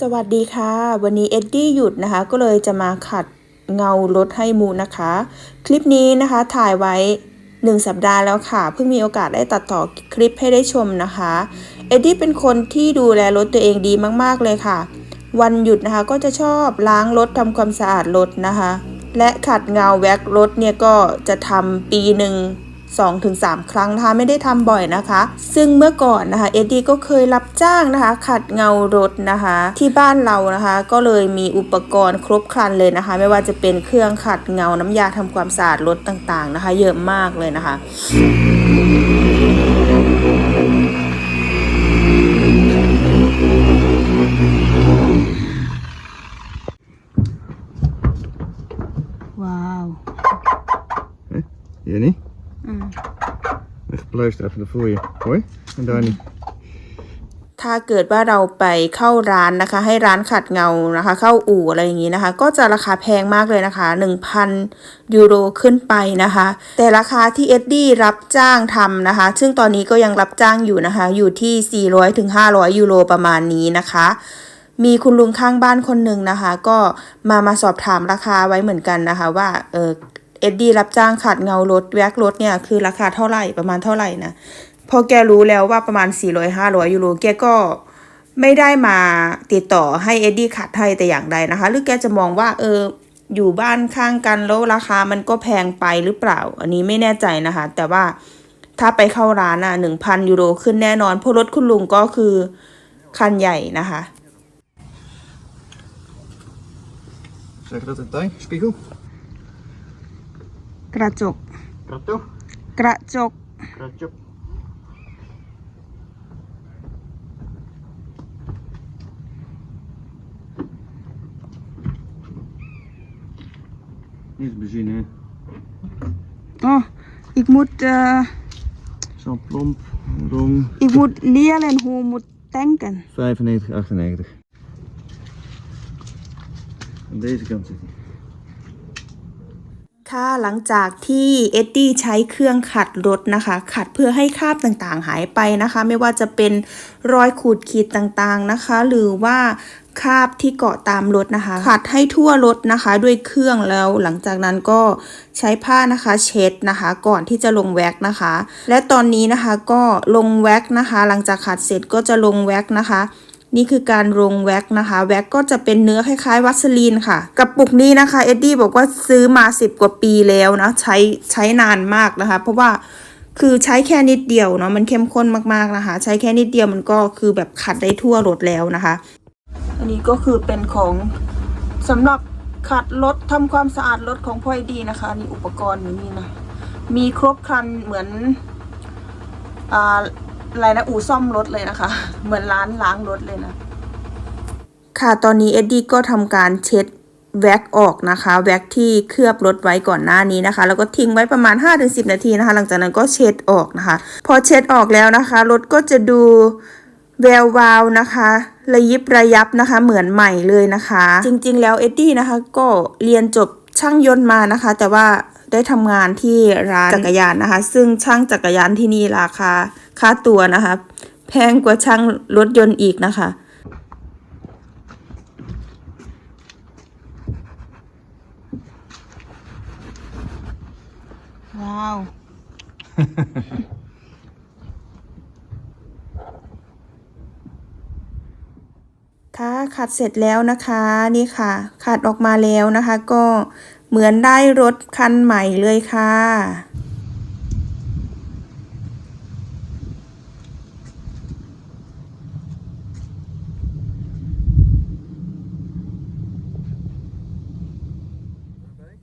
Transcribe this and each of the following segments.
สวัสดีค่ะ วันนี้เอ็ดดี้หยุดนะคะ ก็เลยจะมาขัดเงารถให้มูนะคะ คลิปนี้นะคะถ่ายไว้ 1 สัปดาห์แล้วค่ะ เพิ่งมีโอกาสได้ตัดต่อคลิปให้ได้ชมนะคะเอ็ดดี้เป็นคนที่ดูแลรถตัวเองดีมากๆเลยค่ะ วันหยุดนะคะก็จะชอบล้างรถทำความสะอาดรถนะคะ และขัดเงาแว็กรถเนี่ยก็จะทำปีหนึ่ง 2-3 ครั้งนะคะไม่ได้ทำบ่อยนะคะ ซึ่งเมื่อก่อนนะคะเอ็ดดี้ก็เคยรับจ้างนะคะ ขัดเงารถนะคะ ที่บ้านเรานะคะ ก็เลยมีอุปกรณ์ครบครันเลยนะคะ ไม่ว่าจะเป็นเครื่องขัดเงาน้ำยาทำความสะอาดรถต่างๆนะคะ เยอะมากเลยนะคะว้าว Jenny, อืม luister even, dat voel je. Hoi, en Dani. ถ้าเกิดว่าเราไปเข้าร้านนะคะ ให้ร้านขัดเงานะคะ เข้าอู่อะไรอย่างนี้นะคะ ก็จะราคาแพงมากเลยนะคะ 1,000 ยูโรขึ้นไปนะคะ แต่ราคาที่เอ็ดดี้รับจ้างทำนะคะ ซึ่งตอนนี้ก็ยังรับจ้างอยู่นะคะ อยู่ที่ 400ถึง500 ยูโรประมาณนี้นะคะมีคุณลุงข้างบ้านคนหนึ่งนะคะ ก็มามาสอบถามราคาไว้เหมือนกันนะคะ ว่าเออ เอ็ดดี้รับจ้างขัดเงารถแว็กรถเนี่ยคือราคาเท่าไหร่ประมาณเท่าไหร่นะพอแกรู้แล้วว่าประมาณ 400-500 ยูโรแกก็ไม่ได้มาติดต่อให้เอ็ดดี้ขัดให้แต่อย่างใดนะคะ หรือแกจะมองว่าเอออยู่บ้านข้างกันแล้วราคามันก็แพงไปหรือเปล่า อันนี้ไม่แน่ใจนะคะ แต่ว่าถ้าไปเข้าร้านอะ1,000ยูโรขึ้นแน่นอนเพราะรถคุณลุงก็คือคันใหญ่นะคะ Zeg dat een tuin? Spiegel? กระจก Kratto? กระจก Kratjo. Dit is benzine. hè. อ๋ออีกมุดเอ่อ Zo'n plomp, rond อีกมุดเลียเลนหูมุดแต่งกัน 95, 98. Aan deze kant zit hij. ค่ะหลังจากที่เอ็ดดี้ใช้เครื่องขัดรถนะคะ ขัดเพื่อให้คราบต่างๆหายไปนะคะ ไม่ว่าจะเป็นรอยขูดขีดต่างๆนะคะ หรือว่าคราบที่เกาะตามรถนะคะ ขัดให้ทั่วรถนะคะ ด้วยเครื่องแล้วหลังจากนั้นก็ใช้ผ้านะคะเช็ดนะคะ ก่อนที่จะลงแว็กนะคะ และตอนนี้นะคะก็ลงแว็กนะคะ หลังจากขัดเสร็จก็จะลงแว็กนะคะ นี่คือการลงแว็กนะคะ แว็กก็จะเป็นเนื้อคล้ายๆ วัสลีนค่ะ กระปุกนี้นะคะเอ็ดดี้บอกว่าซื้อมา 10 กว่าปีแล้วนะใช้ใช้นานมากนะคะ เพราะว่าคือใช้แค่นิดเดียวเนาะมันเข้มข้นมากๆนะคะ ใช้แค่นิดเดียวมันก็คือแบบขัดได้ทั่วรถแล้วนะคะ อันนี้ก็คือเป็นของสำหรับขัดรถทำความสะอาดรถของพ่อไอดีนะคะนี่อุปกรณ์อยู่นี่นะมีครบครันเหมือนอ่า อะไรนะ อู่ซ่อมรถเลยนะคะ เหมือนร้านล้างรถเลยนะ ค่ะตอนนี้เอ็ดดี้ก็ทำการเช็ดแว็กออกนะคะ แว็กที่เคลือบรถไว้ก่อนหน้านี้นะคะ แล้วก็ทิ้งไว้ประมาณ 5-10 นาทีนะคะ หลังจากนั้นก็เช็ดออกนะคะ พอเช็ดออกแล้วนะคะ รถก็จะดูแวววาวนะคะ ระยิบระยับนะคะ เหมือนใหม่เลยนะคะ จริงๆ แล้วเอ็ดดี้นะคะ ก็เรียนจบช่างยนต์มานะคะ แต่ว่า ได้ทำงานที่ร้านจักรยานนะคะ ซึ่งช่างจักรยานที่นี่ราคาค่าตัวนะคะ แพงกว่าช่างรถยนต์อีกนะคะว้าว ค่ะขัดเสร็จแล้วนะคะ นี่ค่ะ ขัดออกมาแล้วนะคะ ก็ เหมือนได้รถคันใหม่เลยค่ะ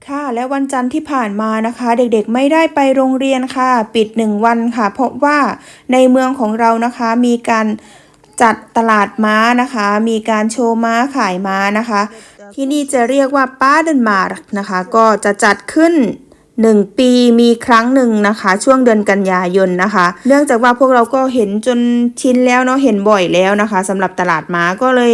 ค่ะและวันจันทร์ที่ผ่านมานะคะ เด็กๆไม่ได้ไปโรงเรียนค่ะ ปิดหนึ่งวันค่ะ เพราะว่าในเมืองของเรานะคะมีการจัดตลาดม้านะคะ มีการโชว์ม้าขายม้านะคะ ที่นี่จะเรียกว่าป้าเดนมาร์กนะคะ ก็จะจัดขึ้น 1 ปีมีครั้งหนึ่งนะคะ ช่วงเดือนกันยายนนะคะ เนื่องจากว่าพวกเราก็เห็นจนชินแล้วเนาะเห็นบ่อยแล้วนะคะสำหรับตลาดม้าก็เลย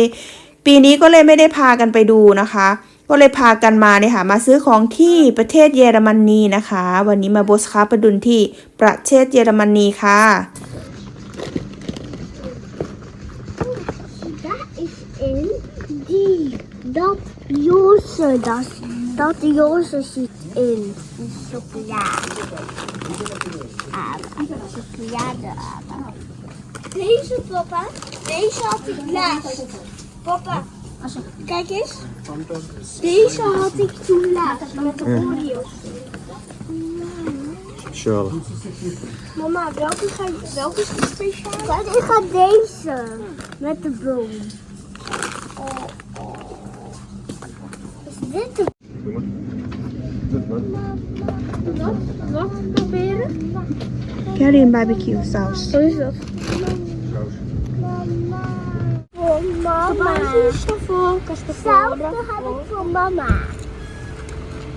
ปีนี้ก็เลยไม่ได้พากันไปดูนะคะก็เลยพากันมาเนี่ยค่ะมาซื้อของที่ประเทศเยอรมนีนะคะ วันนี้มาโบสคาประดุลที่ประเทศเยอรมนีค่ะ That in Dat dat, Jose zit in. Die chocolade. Aber, chocolade. Deze papa, deze had ik laatst. Papa, kijk eens. Deze had ik toen laatst met de Oreos. Charlotte. Mama, welke, ga, welke is de speciale? Ik ga deze met de boom. Karin barbecue sauce. Wat is dat? Voor mama. Hetzelfde heb ik voor mama.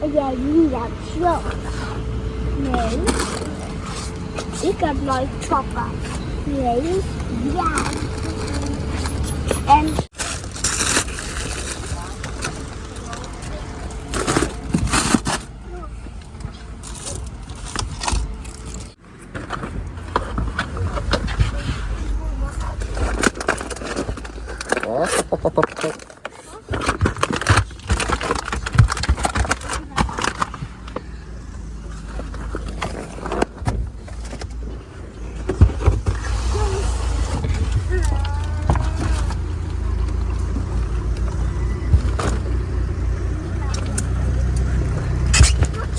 En jij niet dat zo. Nee. Ik heb nooit papa. Nee. Ja. En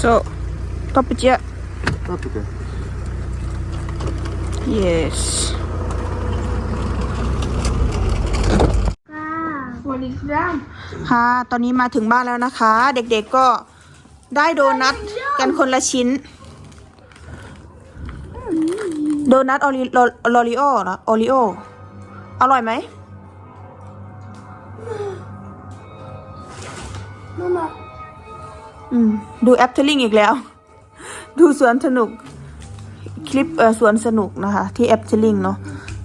so papaja Paprika. yes voor die gedaan. ค่ะ ตอนนี้มาถึงบ้านแล้วนะคะ เด็กๆก็ได้โดนัทกันคนละชิ้น โดนัทออริโลริโอนะโอริโอ อร่อยไหม Mama. อืมดูแอปเทลลิงอีกแล้ว ดูสวนสนุก คลิปเออสวนสนุกนะคะ ที่แอปเทลลิงเนาะ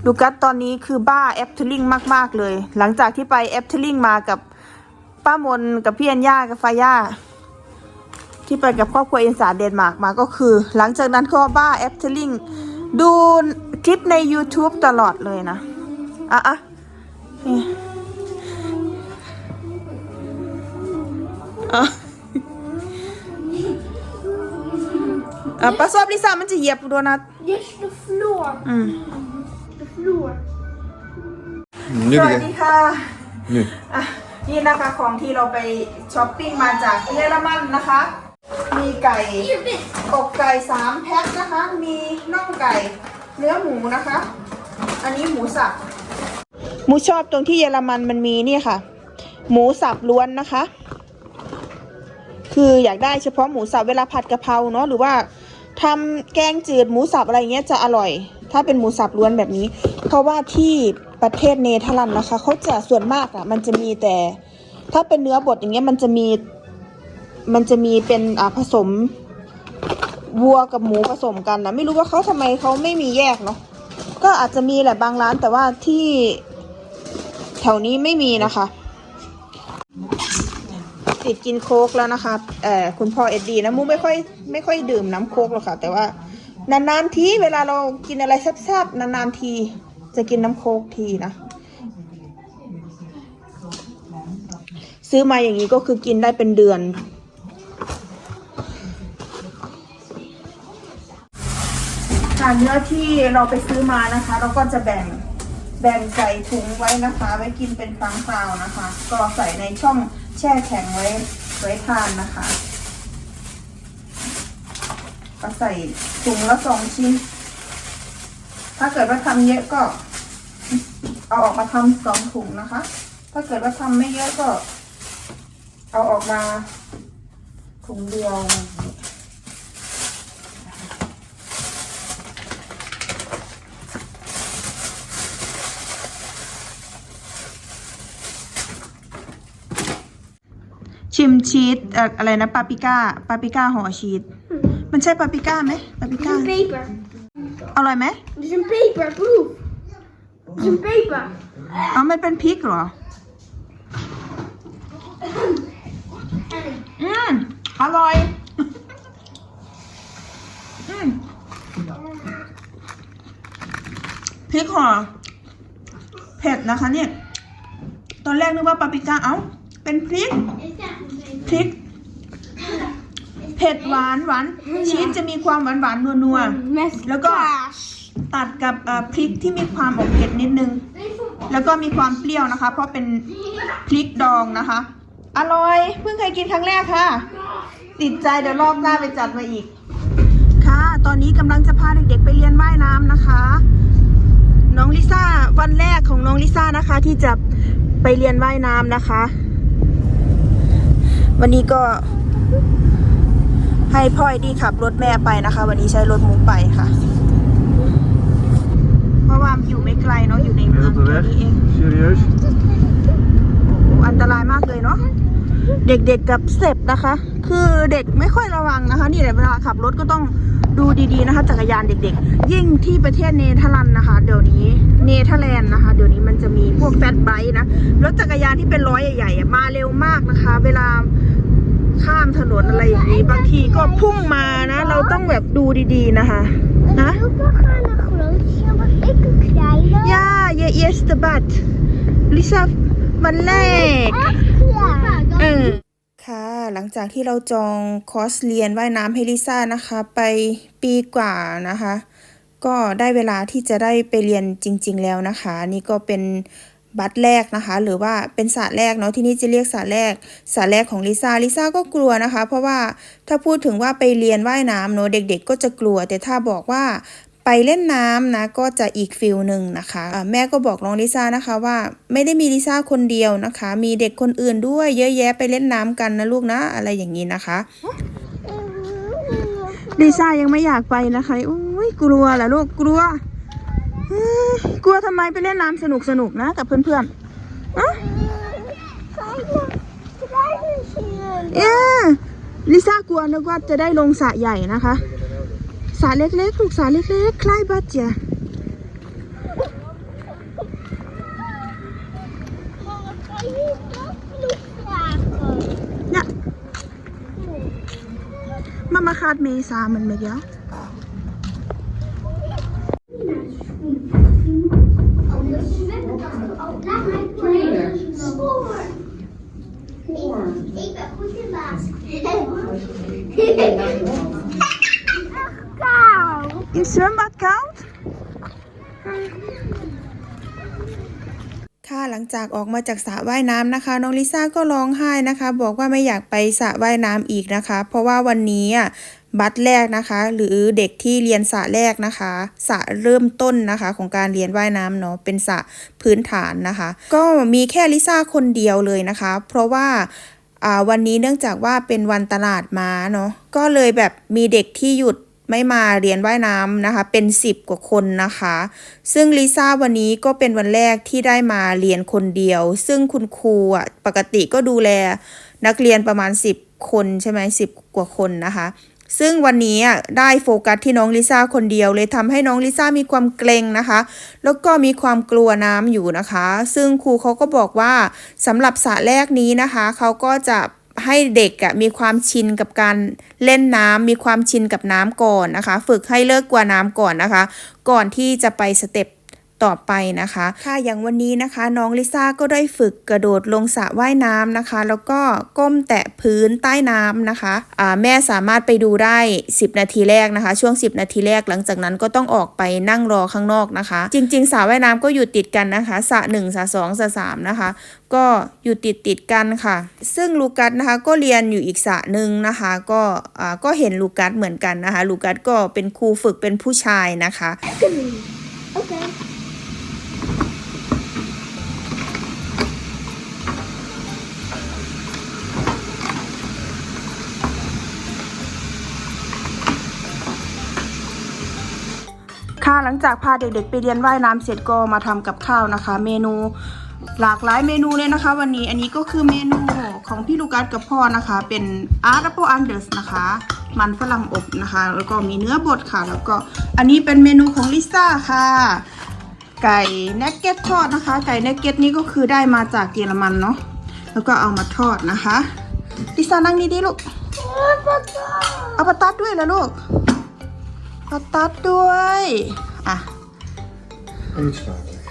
ลูกัสตอนนี้คือบ้าแอปเทลลิงมาก ๆ เลย หลังจากที่ไปแอปเทลลิงมากับป้ามนกับพี่อัญญากับฟาย่าที่ไปกับครอบครัวอินสาเดนมาร์กมาก็คือ หลังจากนั้นก็บ้าแอปเทลลิงดูคลิปใน YouTube ตลอดเลยนะ อะอะนี่อะ ดนัท Dit is de vloer. อืม De vloer. Nu สวัส weer. ดีค่ะ Nu. อะ นี่นะคะของที่เราไปช้อปปิ้งมาจากเยอรมันนะคะ มีไก่ อกไก่สามแพ็คนะคะ มีน่องไก่ เนื้อหมูนะคะ อันนี้หมูสับ หมูชอบตรงที่เยอรมันมันมีนี่ค่ะ หมูสับล้วนนะคะ คืออยากได้เฉพาะหมูสับเวลาผัดกะเพราเนาะหรือว่า ทำแกงจืดหมูสับอะไรเงี้ยจะอร่อย ถ้าเป็นหมูสับล้วนแบบนี้ เพราะว่าที่ประเทศเนเธอร์แลนด์นะคะเขาจะส่วนมากอะมันจะมีแต่ ถ้าเป็นเนื้อบดอย่างเงี้ยมันจะมี มันจะมีเป็นอ่าผสมวัวกับหมูผสมกันนะไม่รู้ว่าเขาทำไมเขาไม่มีแยกเนาะก็อาจจะมีแหละบางร้านแต่ว่าที่แถวนี้ไม่มีนะคะ ติดกินโค้กแล้วนะคะเอ่อคุณพ่อเอ็ดดี้นะมูไม่ค่อยไม่ค่อยดื่มน้ำโค้กหรอกค่ะ แต่ว่านานๆทีเวลาเรากินอะไรแซ่บๆนานๆทีจะกินน้ำโค้กทีนะซื้อมาอย่างนี้ก็คือกินได้เป็นเดือน ค่ะเนื้อที่เราไปซื้อมานะคะ เราก็จะแบ่งแบ่งใส่ถุงไว้นะคะ ไว้กินเป็นครั้งคราวนะคะ ก็ใส่ในช่อง แช่แข็งไว้ไว้ทานนะคะก็ใส่ถุงละสองชิ้น ถ้าเกิดว่าทำเยอะก็ เอาออกมาทำสองถุงนะคะ ถ้าเกิดว่าทำไม่เยอะก็ เอาออกมาถุงเดียว ชิมชีสเอ่ออะไรนะปาปริก้าปาปริก้าห่อชีสมันใช่ปาปริก้าไหมปาปริ Dit ก้า is een peper. อร่อยไหม Dit is een peper, proef. Dit is een peper. อ๋อ มันเป็นพริกเหรอ อืม อร่อย อืมพริกห่อเผ็ดนะคะเนี่ย ตอนแรกนึกว่าปาปริก้า เอ้า เป็นพริก พริก เผ็ดหวานหวานชีสจะมีความหวานหวานนัวนัวๆแล้วก็ตัดกับเอ่อพริกที่มีความออกเผ็ดนิดนึง แล้วก็มีความเปรี้ยวนะคะ เพราะเป็นพริกดองนะคะ อร่อย เพิ่งเคยกินครั้งแรกค่ะ ติดใจเดี๋ยวรอบหน้าไปจัดมาอีก ค่ะ ตอนนี้กำลังจะพาเด็กๆไปเรียนว่ายน้ำนะคะ น้องลิซ่าวันแรกของน้องลิซ่านะคะที่จะไปเรียนว่ายน้ำนะคะ วันนี้ก็ให้พ่อไอดีขับรถแม่ไปนะคะ วันนี้ใช้รถมุกไปค่ะ เพราะว่าอยู่ไม่ไกลเนาะอยู่ในเมือง Heel แค่ de นี้เอง weg. Serieus? โอ้อันตรายมากเลยเนาะเด็กๆกับเสพนะคะ คือเด็กไม่ค่อยระวังนะคะ นี่แหละเวลาขับรถก็ต้อง ดูดีๆนะคะ จักรยานเด็กๆ ยิ่งที่ประเทศเนเธอร์แลนด์นะคะ เดี๋ยวนี้เนเธอร์แลนด์นะคะ เดี๋ยวนี้มันจะมีพวกแฟตไบค์นะรถจักรยานที่เป็นร้อยใหญ่ๆมาเร็วมากนะคะ เวลาข้ามถนนอะไรอย่างนี้บางทีก็พุ่งมานะ เราต้องแบบดูดีๆนะคะ Ik Huh? wil wel gaan naar grootje, maar ik een kleine. ย่าเยเยสตบัตลิซ่าวันแรกเออ หลังจากที่เราจองคอร์สเรียนว่ายน้ำให้ลิซ่านะคะ ไปปีกว่านะคะ ก็ได้เวลาที่จะได้ไปเรียนจริง ๆ แล้วนะคะ นี่ก็เป็นบัตรแรกนะคะ หรือว่าเป็นสระแรกเนาะที่นี่จะเรียกสระแรกสระแรกของลิซ่าลิซ่าก็กลัวนะคะ เพราะว่าถ้าพูดถึงว่าไปเรียนว่ายน้ำเนาะเด็กๆ ก็จะกลัว แต่ถ้าบอกว่า ไปเล่นน้ำนะก็จะอีกฟิลหนึ่งนะคะะแม่ก็บอกน้องลิซ่านะคะว่าไม่ได้มีลิซ่าคนเดียวนะคะ มีเด็กคนอื่นด้วยเยอะแยะไปเล่นน้ำกันนะลูกนะอะไรอย่างนี้นะคะลิซ่ายังไม่อยากไปนะคะโอ้ยกลัวแหละลูกกลัวกลัวทำไมไปเล่นน้ำสนุกสนุกนะกับเพื่อนๆอะเอ๊ลิซ่ากลัวนึกว่าจะได้ลงสระใหญ่นะคะ สรเล็กๆลูกสรเล็กๆคล้ายบัตเจียเนี่ยมามาคาดเมษามันไหมเดียว Ik ben goed in baas. Koud. อินเซมบัตเก้า ค่ะหลังจากออกมาจากสระว่ายน้ำนะคะ น้องลิซ่าก็ร้องไห้นะคะ บอกว่าไม่อยากไปสระว่ายน้ำอีกนะคะ เพราะว่าวันนี้อะบัตรแรกนะคะ หรือเด็กที่เรียนสระแรกนะคะสระเริ่มต้นนะคะ ของการเรียนว่ายน้ำเนาะเป็นสระพื้นฐานนะคะ ก็มีแค่ลิซ่าคนเดียวเลยนะคะ เพราะว่าอ่าวันนี้เนื่องจากว่าเป็นวันตลาดม้าเนาะก็เลยแบบมีเด็กที่หยุด ไม่มาเรียนว่ายน้ำนะคะ เป็น 10 กว่าคนนะคะ ซึ่งลิซ่าวันนี้ก็เป็นวันแรกที่ได้มาเรียนคนเดียว ซึ่งคุณครูอะปกติก็ดูแลนักเรียนประมาณ 10 คนใช่ไหม10กว่าคนนะคะซึ่งวันนี้อะได้โฟกัสที่น้องลิซ่าคนเดียวเลยทำให้น้องลิซ่ามีความเกรงนะคะ แล้วก็มีความกลัวน้ำอยู่นะคะ ซึ่งครูเขาก็บอกว่าสำหรับสระแรกนี้นะคะ เขาก็จะ ให้เด็กอะมีความชินกับการเล่นน้ำมีความชินกับน้ำก่อนนะคะ ฝึกให้เลิกกลัวน้ำก่อนนะคะ ก่อนที่จะไปสเต็ป ต่อไปนะคะ ค่ะอย่างวันนี้นะคะ น้องลิซ่าก็ได้ฝึกกระโดดลงสระว่ายน้ำนะคะ แล้วก็ก้มแตะพื้นใต้น้ำนะคะอ่าแม่สามารถไปดูได้ 10 นาทีแรกนะคะ ช่วง 10 นาทีแรกหลังจากนั้นก็ต้องออกไปนั่งรอข้างนอกนะคะ จริงๆสระว่ายน้ำก็อยู่ติดกันนะคะสระหนึ่งสระสองสระสามนะคะ ก็อยู่ติดติดกันค่ะ ซึ่งลูกัสนะคะก็เรียนอยู่อีกสระหนึ่งนะคะ ก็ก็เห็นลูกัสเหมือนกันนะคะ ลูกัสก็เป็นครูฝึกเป็นผู้ชายนะคะ Oké. ค่ะหลังจากพาเด็กๆ ไปเรียนว่ายน้ำเสร็จก็มาทำกับข้าวนะคะ เมนูหลากหลายเมนูเลยนะคะ วันนี้อันนี้ก็คือเมนูของพี่ลูกัสกับพ่อนะคะ เป็นอาร์ตโปอันเดอร์สนะคะ มันฝรั่งอบนะคะ แล้วก็มีเนื้อบดค่ะ แล้วก็อันนี้เป็นเมนูของลิซ่าค่ะ ไก่เนกเก็ตทอดนะคะ ไก่เนกเก็ตนี่ก็คือได้มาจากเยอรมันเนาะแล้วก็เอามาทอดนะคะลิซ่านั่งนี่ดิลูกเอาปลาตัดด้วยเหรอลูก ปลาตัดด้วยอะ Eet smakelijk.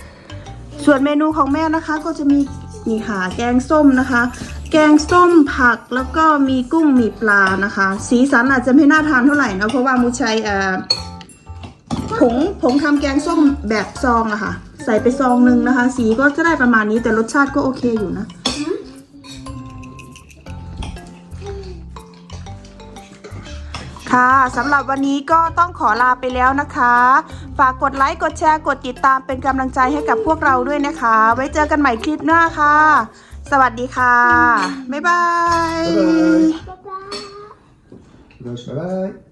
ส่วนเมนูของแม่นะคะก็จะมีนี่ค่ะ แกงส้มนะคะ แกงส้มผักแล้วก็มีกุ้งมีปลานะคะ สีสันอาจจะไม่น่าทานเท่าไหร่นะเพราะว่ามูใช้เอ่อผงผงทำแกงส้มแบบซองอะค่ะ ใส่ไปซองหนึ่งนะคะ สีก็จะได้ประมาณนี้แต่รสชาติก็โอเคอยู่นะ ค่ะสำหรับวันนี้ก็ต้องขอลาไปแล้วนะคะ ฝากกดไลค์ กดแชร์ กดติดตามเป็นกำลังใจให้กับพวกเราด้วยนะคะ ไว้เจอกันใหม่คลิปหน้าค่ะ สวัสดีค่ะ บ๊ายบาย Bye bye. Bye bye. Bye bye.